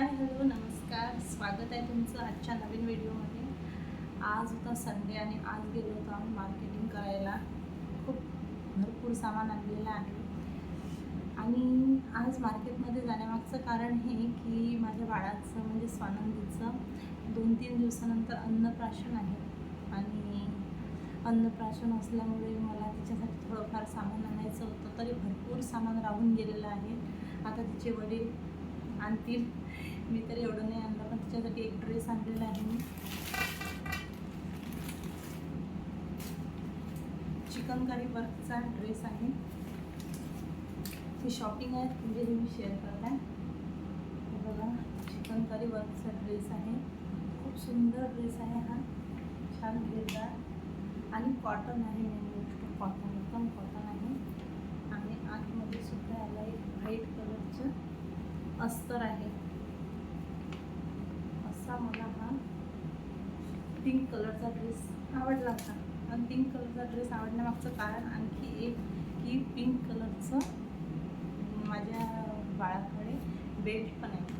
Hi hello नमस्कार. स्वागत आहे तुमचं आजच्या नवीन व्हिडिओमध्ये. आज होता संडे आणि आज गेलो होतो आम्ही मार्केटिंग करायला. खूप भरपूर सामान आणलेलं आहे. आणि आज मार्केटमध्ये जाण्यामागचं कारण हे की माझ्या बाळाचं म्हणजे स्वानंदीचं दोन तीन दिवसानंतर अन्नप्राशन आहे. आणि अन्नप्राशन असल्यामुळे मला तिच्यासाठी थोडंफार सामान आणायचं होतं. तरी भरपूर सामान राहून गेलेलं आहे. आता तिचे वडील आणतील. मी तर एवढं नाही आणलं पण तिच्यासाठी एक ड्रेस आणलेला आहे मी. चिकनकारी वर्कचा ड्रेस आहे. ही शॉपिंग आहे म्हणजे हे मी शेअर करत. आहे बघा चिकनकारी वर्कचा ड्रेस आहे. खूप सुंदर ड्रेस आहे हा. छान घेरदार आणि कॉटन आहे गोष्ट. कॉटन एकदम कॉटन आहे. आणि आतमध्ये सुद्धा याला एक व्हाईट कलरचं अस्तर आहे. मला हा. पिंक कलरचा ड्रेस आवडला होता. आणि पिंक कलरचा ड्रेस आवडण्यामागचं कारण आणखी एक की पिंक कलरचं माझ्या बाळाकडे बेल्ट पण आहे.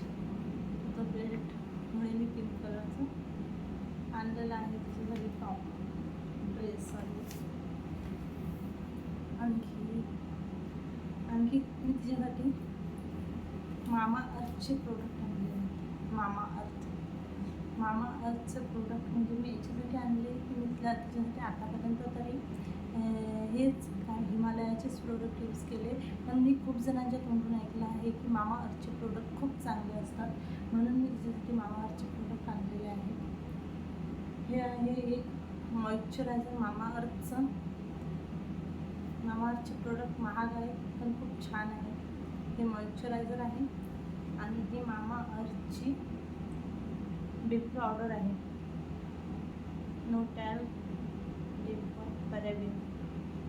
तो बेल्टमुळे मी पिंक कलरचं आणलेलं आहे त्याच्यासाठी टॉप ड्रेस आणखी आणखी मी तिच्यासाठी मामा अर्थचे प्रोडक्ट आणले मामा अर्थ. मामा अर्थचं प्रोडक्ट म्हणजे मी याच्यासाठी आणले की मी तिला आतापर्यंत तरी हेच काय हिमालयाचेच प्रोडक्ट यूज केले. पण मी खूप जणांच्या तोंडून ऐकलं आहे की मामा अर्थचे प्रोडक्ट खूप चांगले असतात. म्हणून मी तिच्यासाठी मामा अर्थचे प्रोडक्ट आणलेले आहे. हे आहे एक मॉइश्चरायझर मामा अर्थचं. मामा अर्थचे प्रोडक्ट महाग आहे पण खूप छान आहे हे मॉइश्चरायझर आहे आणि हे मामा अर्थची डीप ऑर्डर आहे. नोटॅल डिप डीप पॅरेबिन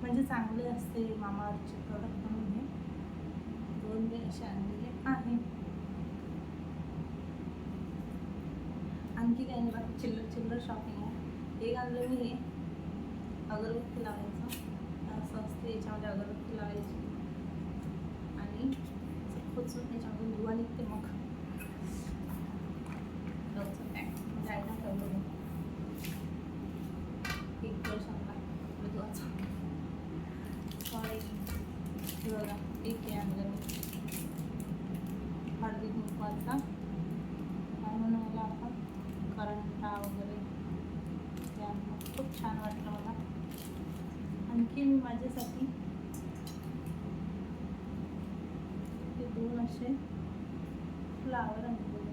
म्हणजे चांगले असते मामाअर्थचे प्रोडक्ट म्हणून हे. दोन मी असे आणलेले आहे. आणखी काही बाकी चिल्लर चिल्लर शॉपिंग आहे. एक आणलं मी हे. अगरबत्ती लावायचं. असं असते याच्यामध्ये अगरबत्ती लावायची. आणि खोचून त्याच्यामधून धुवा निघते मग लोणचं पॅक जायला ठेवलं मी एक वर्ष धुवाचा सॉरी हे बघा एक हे आणलं मी हळदी कुंकवाचा म्हणून मला आपण करंटा वगैरे ते खूप छान वाटलं मला. आणखी मी माझ्यासाठी ते दोन असे फ्लावर आणलेले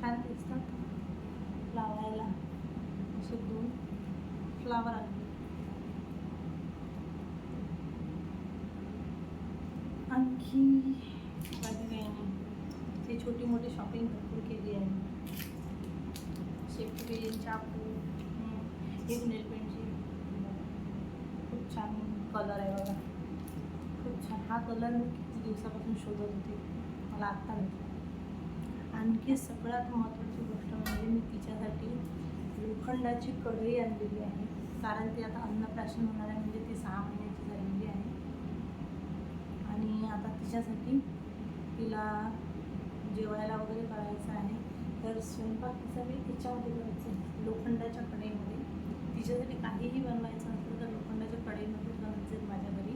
छान दिसतात. लावायला असे दोन फ्लावर आणले आणखी बाकी काही नाही ते छोटी मोठी शॉपिंग भरपूर केली आहे. शेपटी चाकू एक नेल पेंटची खूप छान कलर आहे बघा. खूप छान. हा कलर मी किती दिवसापासून शोधत होते. मला आत्ता भेटला आणखी सगळ्यात महत्त्वाची गोष्ट म्हणजे मी तिच्यासाठी लोखंडाची कढई आणलेली आहे. कारण ती आता अन्नप्राशन होणार आहे म्हणजे ती सहा महिने झालेली आहे आणि आता तिच्यासाठी तिला जेवायला वगैरे करायचं आहे. तर स्वयंपाक तिचा मी तिच्यामध्ये करायचं आहे. लोखंडाच्या कढईमध्ये. तिच्यासाठी काहीही बनवायचं असेल तर लोखंडाच्या कढईमध्येच बनवायचं माझ्या घरी.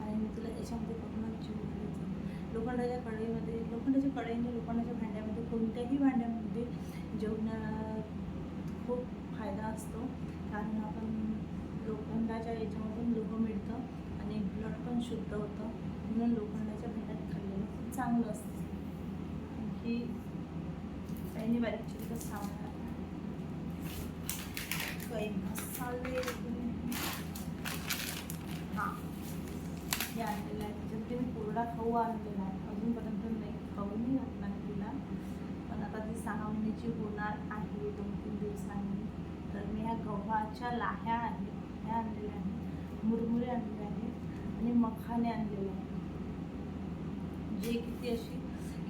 आणि मी तुला याच्यामध्ये बघूनच जीव घालायचं लोखंडाच्या कढईमध्ये लोखंडाच्या कढईने लोखंडाच्या भांड्यामध्ये कोणत्याही भांड्यामध्ये जेवणात खूप फायदा असतो. कारण आपण लोखंडाच्या याच्यामधून लोह मिळतं आणि ब्लड पण शुद्ध होतं. म्हणून लोखंड चांगलं असतं. आणखी त्यांनी बारीक चिकन सांगणार काही मसाले हां. हे आणलेलं आहे. त्याच्यात मी कोरडा खाऊ आणलेला आहे. अजूनपर्यंत नाही. खाऊ नाही घातला तिला. पण आता ती सहा महिन्याची होणार आहे. दोन तीन दिवसांनी. तर मी ह्या गव्हाच्या लाह्या आहेत. ह्या आणलेल्या आहेत. मुरमुरे आणलेले आहेत. आणि मखाने आणलेले आहेत. म्हणजे जे किती अशी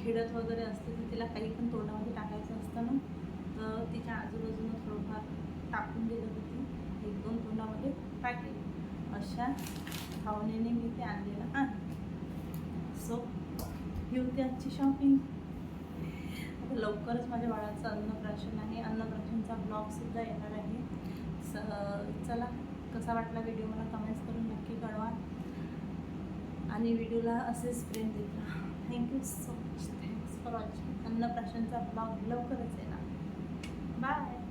खेळत वगैरे असते तर तिला काही पण तोंडामध्ये टाकायचं असतं ना तर तिच्या आजूबाजूनं थोडंफार टाकून दिलं होती एक दोन तोंडामध्ये टाकेल. अशा भावनेने मी ते आणलेलं आहे. सो ही होती आजची शॉपिंग आता लवकरच माझ्या बाळाचं अन्नप्राशन आहे. अन्नप्राशनचा ब्लॉगसुद्धा येणार आहे. स चला कसा वाटला व्हिडिओ मला कमेंट्स करून नक्की कळवा. आणि व्हिडिओला असेच प्रेम देत राहा. Thank you so much thanks for watching अन्नप्राशनचा blog लवकरच येणार. बाय